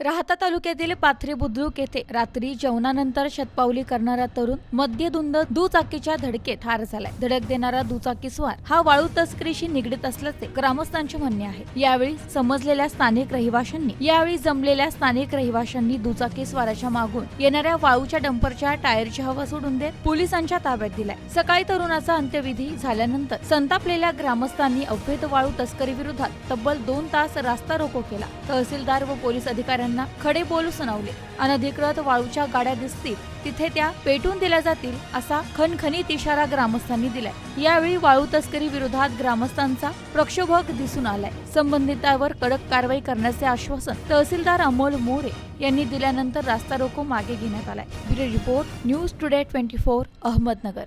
राहता तालुक्यातील पाथरी बुद्रुक येथे रात्री जेवणानंतर शतपावली करणारा तरुण मद्यधुंद दुचाकीच्या धडकेत ठार झालाय. धडक देणारा दुचाकी स्वार हा वाळू तस्करीशी निगडीत असल्याचे ग्रामस्थांचे म्हणणे आहे. यावेळी समजलेल्या स्थानिक रहिवाशांनी यावेळी जमलेल्या स्थानिक रहिवाशांनी दुचाकी स्वाराच्या मागून येणाऱ्या वाळूच्या डंपरच्या टायरची हवा सोडून देत पोलिसांच्या ताब्यात दिलाय. सकाळी तरुणाचा अंत्यविधी झाल्यानंतर संतापलेल्या ग्रामस्थांनी अवैध वाळू तस्करी विरोधात तब्बल दोन तास रास्ता रोको केला. तहसीलदार व पोलीस अधिकाऱ्यांना खडे बोल सुनावले. अनधिकृत वाळूच्या गाड्या दिसतील तिथे त्या पेटून दिल्या जातील असा खनखनीत इशारा ग्रामस्थांनी दिलाय. यावेळी वाळू तस्करी विरोधात ग्रामस्थांचा प्रक्षोभक दिसून आलाय. संबंधितांवर कडक कारवाई करण्याचे आश्वासन तहसीलदार अमोल मोरे यांनी दिल्यानंतर रास्ता रोको मागे घेण्यात आलाय. Bureau report news today twenty four Ahmednagar.